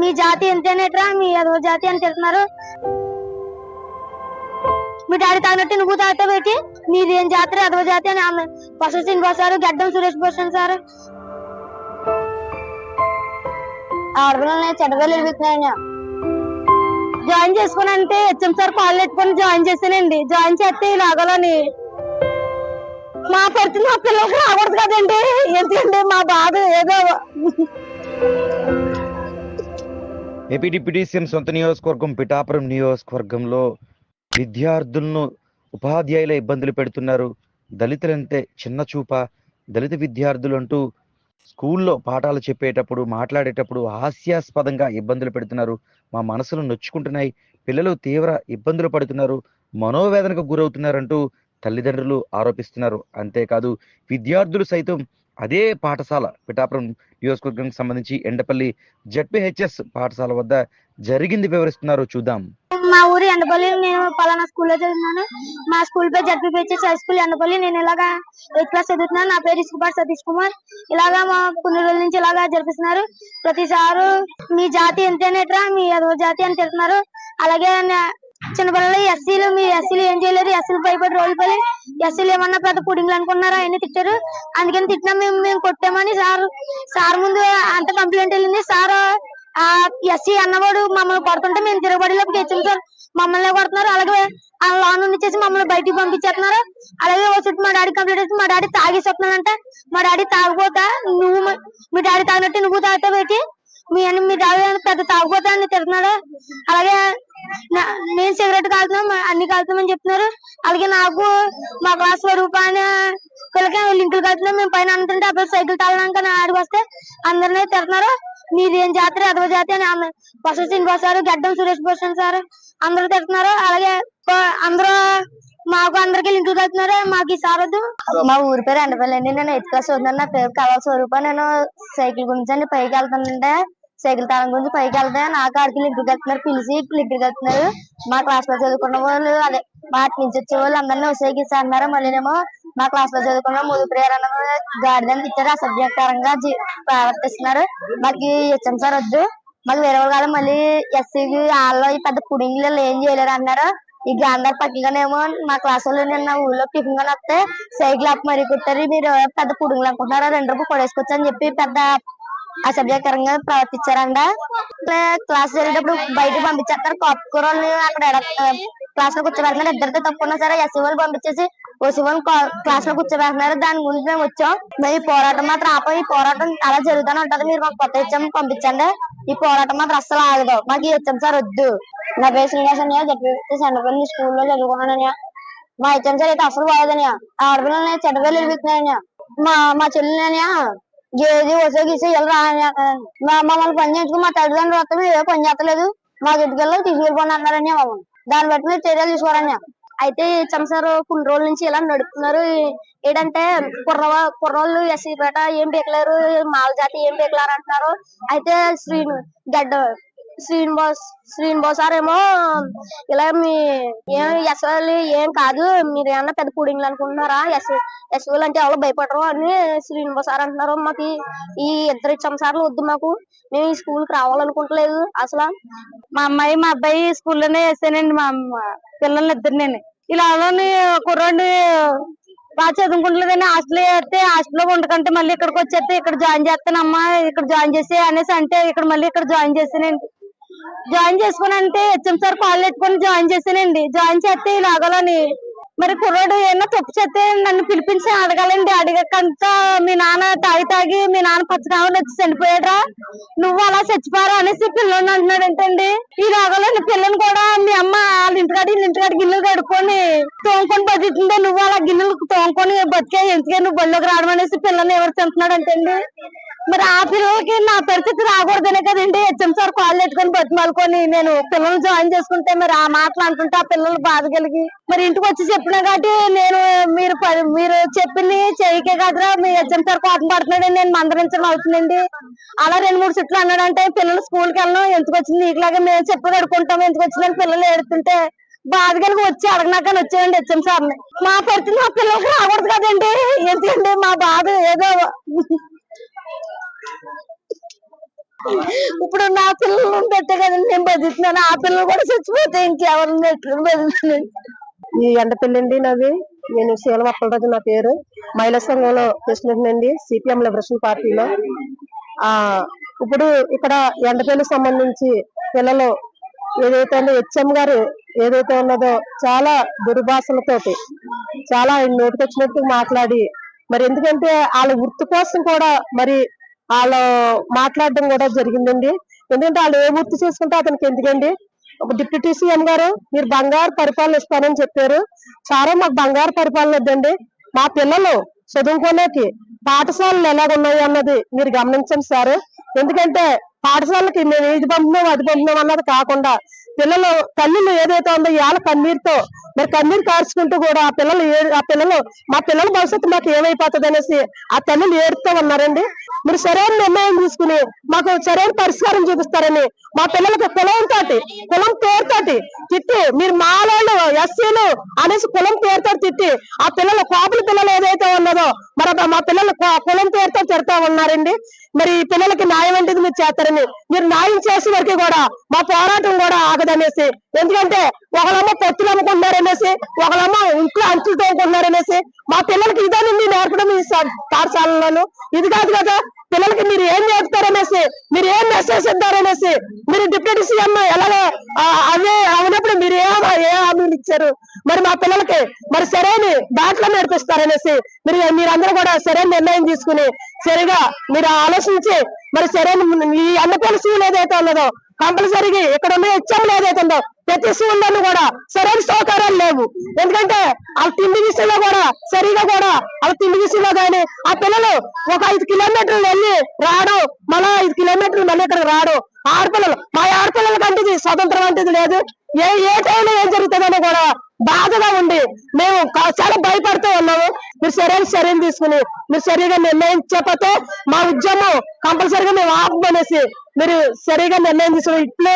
మీ జాతి ఎంతేనేట్రా మీ అదో జాతి అని తిడుతున్నారు. మీ డాడీ తాగినట్టు నువ్వు తాగితే పెట్టి మీది ఏం జాతి అదో జాతి అని ఆమె. బసవ శ్రీనివాస్ సార్ గడ్డం సురేష్ భూషణ్ సార్. ఆడపిల్లల్ని చెడ్డపిల్లలు ఇరుగుతున్నాయని జాయిన్ చేసుకుని అంటే హెచ్ఎం సార్ పాలు పెట్టుకొని జాయిన్ చేశానండి. జాయిన్ చేస్తే ఈ మా పరిస్థితి మా పిల్లలకి రాకూడదు కదండి. ఎందుకంటే మా బాధ? ఏదో ఏపీ డిప్యూటీ సీఎం సొంత నియోజకవర్గం పిఠాపురం నియోజకవర్గంలో విద్యార్థులను ఉపాధ్యాయుల ఇబ్బందులు పెడుతున్నారు. దళితులంటే చిన్న చూప. దళిత విద్యార్థులు అంటూ స్కూల్లో పాఠాలు చెప్పేటప్పుడు మాట్లాడేటప్పుడు హాస్యాస్పదంగా ఇబ్బందులు పెడుతున్నారు. మా మనసులు నొచ్చుకుంటున్నాయి. పిల్లలు తీవ్ర ఇబ్బందులు పడుతున్నారు. మనోవేదనకు గురవుతున్నారంటూ తల్లిదండ్రులు ఆరోపిస్తున్నారు. అంతేకాదు విద్యార్థులు సైతం అదే పాఠశాల పిఠాపురం నియోజకవర్గానికి సంబంధించి ఎండపల్లి జడ్పిహెచ్ఎస్ పాఠశాల వద్ద జరిగింది వివరిస్తున్నారు చూద్దాం. మా ఊరు ఎండపల్లి నేను పలానా స్కూల్లో చదువుతున్నాను మా స్కూల్ పేరు జడ్పీపీహెచ్ఎస్ హై స్కూల్ ఎండపల్లి. నేను ఇలాగా ఎయిత్ క్లాస్ చదువుతున్నాను. నా పేరు ఇసుకుపాటి సతీష్ కుమార్. ఇలాగా మా కొన్ని రోజుల నుంచి ఇలాగా జరిపిస్తున్నారు. ప్రతిసారు మీ జాతి ఎంతేనేట్రా మీ అదో జాతి అని తిడుతున్నారు. అలాగే చిన్నపిల్లలు ఎస్సీలు మీ ఎస్సీలు ఏం చేయలేరు ఎస్సీలు భయపడి రోజులు పడి ఎస్సీలు ఏమన్నా పెద్ద పుడింగ్లు అనుకున్నారా? అన్ని తిట్టారు. అందుకని తిట్టినా. మేము మేము కొట్టామని సార్ సార్ ముందు అంత కంప్లైంట్ వెళ్ళింది. సార్ ఆ ఎస్సీ అన్నవాడు మమ్మల్ని కొడుతుంటే మేము తిరగబడిలోకి తెచ్చాం సార్. మమ్మల్ని కొడుతున్నారు. అలాగే ఆ లోన్ చేసి మమ్మల్ని బయటికి పంపించేస్తున్నారు. అలాగే వచ్చి మా డాడీ కంప్లీట్ చేసి మా డాడీ తాగేసి మా డాడీ తాగబోతా నువ్వు మీ డాడీ తాగినట్టు నువ్వు తాగుతా పెట్టి మీ అన్న మీ డాడీ పెద్ద తాగబోతా అని తిరుగుతున్నాడు అలాగే నేను సిగరెట్ కాలుతున్నాం అన్ని కాలుతామని చెప్తున్నారు. అలాగే నాకు మా క్లాస్ స్వరూపాన్ని పిల్లకి లింకులు కడుతున్నాం మేము పైన అంటుంటే అప్పుడు సైకిల్ తాగడానికి ఆడికి వస్తే అందరినీ తిడుతున్నారు. మీదేం ఏం జాతర? అదవ జాతి అని ఆమె బసవ శ్రీనివాస్ సార్ గడ్డం సురేష్ భూషణ్ సార్ అందరూ తిడుతున్నారు. అలాగే అందరూ మాకు అందరికి లింకులు కడుతున్నారు మాకు ఈ సారదు మా ఊరి పేరు ఎండపల్లి అండి. నేను ఎయిత్ క్లాస్ చదువుతున్నాను నా పేరు కళా స్వరూప. నేను సైకిల్ గురించి అండి పైకి వెళ్తానంటే సైకిల్ తాళం గురించి పైకి వెళ్తే నాకు ఆడికి లింకులు కడుతున్నారు పిలిచి లింకులు కడుతున్నారు. మా క్లాస్లో చదువుకున్న వాళ్ళు అదే వాటి నుంచి వచ్చే వాళ్ళు అందరినీ ఉసేగిస్తా అన్నారు మళ్ళీనేమో మా క్లాస్లో చదువుకున్న ముందు ప్రేరణ గార్డెన్ ఇచ్చారు అసభ్యకరంగా ప్రవర్తిస్తున్నారు. మాకు ఇచ్చాం సార్ వద్దు. మాకు వేరే వాళ్ళు మళ్ళీ ఎస్సీకి వాళ్ళు పెద్ద పుడింగ్లు ఏం చేయలేరు అన్నారు. ఈ గాంధార్ పక్కగానేమో మా క్లాస్ వాళ్ళు నిన్న ఊళ్ళో టిఫిన్గా వస్తే సైకిల్ అప్ మరీ కుట్టారు. మీరు పెద్ద పుడుగులు అనుకుంటున్నారు? రెండు రూపాయలు పడేసుకోవచ్చు అని చెప్పి పెద్ద అసభ్యకరంగా ప్రవర్తించారంట. క్లాస్ జరిగేటప్పుడు బయటకు పంపించేస్తారు. కాపుకూరని అక్కడ క్లాస్లో కూర్చోబెడుతున్నారు. ఇద్దరితో తప్పుకున్నా సరే ఎస్సీ పంపించేసి ఓసీ వాళ్ళు క్లాస్లో కూర్చోబెడుతున్నారు. దాని గురించి మేము వచ్చాం. మేము ఈ పోరాటం మాత్రం ఆపం. ఈ పోరాటం అలా జరుగుతూనే ఉంటది. మీరు మాకు కొత్త హెచ్చం పంపించండి. ఈ పోరాటం మాత్రం అస్సలు ఆగదు. మాకు ఈ హెచ్చం సార్ వద్దు. నా పేరు శ్రీనివాస్ అన్నయ్య. జడ్పీ సెంటర్పల్లి స్కూల్లో చదువుకున్నానయ్య మా హెచ్చం సార్ అయితే అసలు బాగోదన్నయ్య. ఆడపిల్లల్ని చెడ్డవేలు ఇరుగుతున్నాయన్నయ్య మా మా చెల్లెలన్నయ్య గేది వసే గీసే వెళ్ళరా మా మమ్మల్ని పని చేయించుకుని మా తల్లిదండ్రులు వస్తే ఏ పని చేస్తలేదు. మా ఇంటికెళ్ళి తీసుకెళ్ళిపోండి అన్నారని మమ్మల్ని దాన్ని బట్టి మీరు చర్యలు తీసుకోరని అయితే చంసారు కొన్ని రోజుల నుంచి ఇలా నడుపుతున్నారు. ఏంటంటే కుర్ర కుర్రోళ్ళు ఎస్సీ పేట ఏం పీకలేరు మాల జాతి ఏం పీకలేరు అంటున్నారు. అయితే శ్రీను గడ్డ శ్రీనివాస్ శ్రీనివాస్ సార్ ఏమో ఇలా మీ ఏం ఎస్ఎల్ ఏం కాదు మీరు ఏమన్నా పెద్ద పూడింగ్లు అనుకుంటున్నారా? ఎస్ ఎస్ఎల్ అంటే ఎవరు భయపడరు అని శ్రీనివాస్ సార్ అంటున్నారు. మాకు ఈ- ఇద్దరు ఇద్దరు సంసారాలు వద్దు మాకు. మేము ఈ స్కూల్కి రావాలనుకుంటలేదు అసలు. మా అమ్మాయి మా అబ్బాయి స్కూల్లోనే వేసానండి మా అమ్మ. పిల్లల్ని ఇద్దరిని ఇలా అలానే కుర్రాడిని బాగా చదువుకుంటలేదని హాస్టల్ వేస్తే హాస్టల్లో ఉండకంటే మళ్ళీ ఇక్కడికి వచ్చేస్తే ఇక్కడ జాయిన్ చేస్తానమ్మా ఇక్కడ జాయిన్ చేసి అనేసి అంటే ఇక్కడ మళ్ళీ ఇక్కడ జాయిన్ చేసానండి జాయిన్ చేసుకుని అంటే హెచ్ఎం సార్ కాల్ పెట్టుకుని జాయిన్ చేశానండి. జాయిన్ చేస్తే ఇలాగలని మరి కుర్రాడు ఏమన్నా తప్పు చేస్తే నన్ను పిలిపించి అడగాలండి. అడిగకంతా మీ నాన్న తాగి తాగి మీ నాన్న పచ్చకామలు వచ్చి చనిపోయాడరా. నువ్వు అలా చచ్చిపోరా అనేసి పిల్లని అంటున్నాడు ఏంటండి ఈ రాగాలని పిల్లని కూడా మీ అమ్మ వాళ్ళ ఇంటికాడ వీళ్ళ ఇంటికాడ గిన్నెలు కడుక్కొని తోముకొని బతుకుతుందో నువ్వు అలా గిన్నెలు తోముకొని బతికే ఎందుకే నువ్వు బళ్ళోకి రావడం అనేసి పిల్లని ఎవరు చంపుతున్నాడు అంటే మరి ఆ పిల్లలకి నా పరిస్థితి రాకూడదనే కదండి హెచ్ఎం సార్ కాల్ పెట్టుకుని బతిమాలుకొని నేను పిల్లలు జాయిన్ చేసుకుంటే మరి ఆ మాటలు అంటుంటే ఆ పిల్లలు బాధ కలిగి మరి ఇంటికి వచ్చి చెప్పినా కాబట్టి నేను మీరు మీరు చెప్పింది చేయకే కాదురా. మీ హెచ్ఎం సార్ కోటం పడుతున్నాడని నేను మందరించడం అవుతుందండి. అలా రెండు మూడు చుట్లు అన్నాడంటే పిల్లలు స్కూల్కి వెళ్ళడం ఎందుకు వచ్చింది? నీకులాగా మేము చెప్పి కడుకుంటాం ఎందుకు వచ్చిందని పిల్లలు ఏడుతుంటే బాధ కలిగి వచ్చి అడగనాకని వచ్చేయండి హెచ్ఎం సార్ని. మా పరిస్థితి మా పిల్లలకి రాకూడదు కదండి. ఎందుకంటే మా బాధ ఏదో ఇప్పుడు నా పిల్లలు పెట్టే కదండి నేను బతుకుతున్నాను. ఆ పిల్లలు కూడా చచ్చిపోతే ఇంకెవరిని పెట్టుకుని బతుకుతున్నాను. ఈ ఎండపల్లి నాది. నేను శీలం రోజు నా పేరు. మహిళా సంఘంలో ప్రెసిడెంట్ అండి. సిపిఎం లిబరేషన్ పార్టీలో ఆ ఇప్పుడు ఇక్కడ ఎండపల్లి సంబంధించి పిల్లలు ఏదైతే ఉందో హెచ్ఎం గారు ఏదైతే ఉన్నదో చాలా దుర్భాషలతోటి చాలా నోటికొచ్చినట్టు మాట్లాడి మరి ఎందుకంటే వాళ్ళ వృత్తి కోసం కూడా మరి వాళ్ళు మాట్లాడడం కూడా జరిగిందండి. ఎందుకంటే వాళ్ళు ఏ వృత్తి చేసుకుంటే అతనికి ఎందుకండి? ఒక డిప్యూటీ సీఎం గారు మీరు బంగారు పరిపాలన ఇస్తానని చెప్పారు. చాలా మాకు బంగారు పరిపాలన వద్దండి. మా పిల్లలు చదువుకోలేకి పాఠశాలలు ఎలాగున్నాయి అన్నది మీరు గమనించండి సార్. ఎందుకంటే పాఠశాలకి మేము ఇది పంపినాం అది పంపినాం అన్నది కాకుండా పిల్లలు తల్లులు ఏదైతే ఉందో ఇవాళ కన్నీరుతో మరి కన్నీరు కార్చుకుంటూ కూడా ఆ పిల్లలు ఏ- ఆ పిల్లలు మా పిల్లల భవిష్యత్తు మాకు ఏమైపోతుంది అనేసి ఆ తల్లులు ఏడుతూ ఉన్నారండి. మీరు సరైన నిర్ణయం తీసుకుని మాకు సరైన పరిష్కారం చూపిస్తారని మా పిల్లలకి కులం తోటి కులం పేరుతోటి తిట్టి మీరు మాలోళ్ళు ఎస్సీలు అనేసి కులం పేరుతో తిట్టి ఆ పిల్లల కాపుల పిల్లలు ఏదైతే ఉన్నదో మరి మా పిల్లలు కులం పేరుతో తిడతా ఉన్నారండి. మరి పిల్లలకి న్యాయం అంటే మీరు చేస్తారని. మీరు న్యాయం చేసే వరకు కూడా మా పోరాటం కూడా ఆగదనేసి. ఎందుకంటే ఒకళ్ళమ్మ పొత్తులు అమ్ముకుంటున్నారనేసి ఒకళ్ళమ్మ ఇంట్లో అంచులు తోముకుంటున్నారనేసి మా పిల్లలకి ఇదేనండి నేర్పడం ఈ స- పాఠశాలలోను. ఇది కాదు కదా పిల్లలకి మీరు ఏం నేర్పుతారనేసి మీరు ఏం మెసేజ్ ఇద్దారనేసి మీరు డిప్యూటీ సీఎం ఎలాగో అవే అవునప్పుడు మీరు ఏ ఏ హామీలు ఇచ్చారు? మరి మా పిల్లలకి మరి సరైన దాంట్లో నేర్పిస్తారనేసి మీరు మీరందరూ కూడా సరైన నిర్ణయం తీసుకుని సరిగా మీరు ఆలోచించి మరి సరైన ఈ అన్నపూర్ణ స్కూల్ ఏదైతే ఉన్నదో కంపల్సరీగా ఇక్కడ ఉన్న హెచ్ఎంలు ఏదైతే ఉందో ప్రతి స్కూల్లోనూ కూడా సరైన సౌకర్యాలు లేవు. ఎందుకంటే వాళ్ళ తిండి విషయంలో కూడా సరిగా కూడా వాళ్ళ తిండి విషయంలో కానీ ఆ పిల్లలు ఒక ఐదు కిలోమీటర్లు వెళ్ళి రాడు మళ్ళా ఐదు కిలోమీటర్లు మళ్ళీ ఇక్కడికి రాడు. ఆడపిల్లలు మా ఆడపిల్లల కంటిది స్వతంత్రం అంటేది లేదు. ఏ ఏ టైంలో ఏం జరుగుతుందని కూడా బాధగా ఉండి మేము చాలా భయపడుతూ ఉన్నాము. మీరు సరైన చర్యలు తీసుకుని మీరు సరిగా నిర్ణయం చెప్పతే మా ఉద్యమం కంపల్సరీగా మేము ఆపమనేసి మీరు సరిగా నిర్ణయం తీసుకుని ఇట్లు